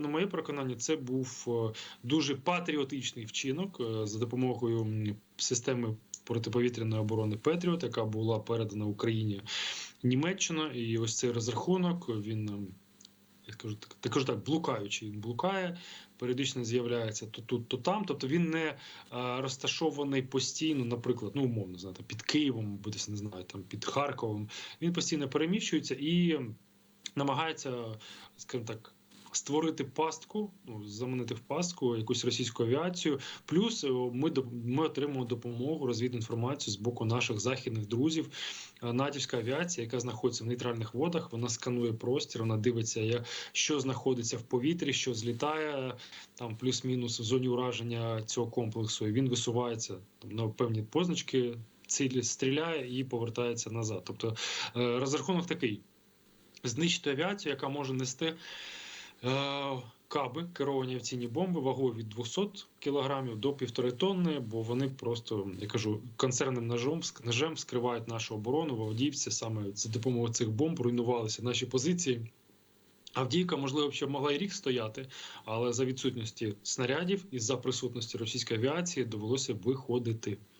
На моє переконання, це був е, дуже патріотичний вчинок е, за допомогою системи протиповітряної оборони Петріот, яка була передана Україні Німеччина. І ось цей розрахунок він. ем, Я скажу так, кажу так, блукаючий. Він блукає, періодично з'являється то тут, то там. Тобто він не е, розташований постійно, наприклад, ну умовно знаєте, під Києвом, або десь не знаю, там під Харковом. Він постійно переміщується і намагається, скажімо так. Створити пастку, ну заманити в пастку якусь російську авіацію. Плюс е, ми ми отримуємо допомогу, розвідінформацію з боку наших західних друзів. Е, Натівська авіація, яка знаходиться в нейтральних водах, вона сканує простір, вона дивиться, що знаходиться в повітрі, що злітає там плюс-мінус в зоні ураження цього комплексу. І він висувається там на певні позначки, цілі стріляє і повертається назад. Тобто е, розрахунок такий: знищити авіацію, яка може нести. Е, Каби керовані авіаційні бомби вагою від 200 кг до 1,5 тонни, бо вони просто, я кажу, концерним ножом, ножем скривають нашу оборону в Авдіївці. Саме за допомогою цих бомб руйнувалися наші позиції. Авдіївка, можливо, ще могла і рік стояти, але за відсутності снарядів і за присутності російської авіації довелося виходити.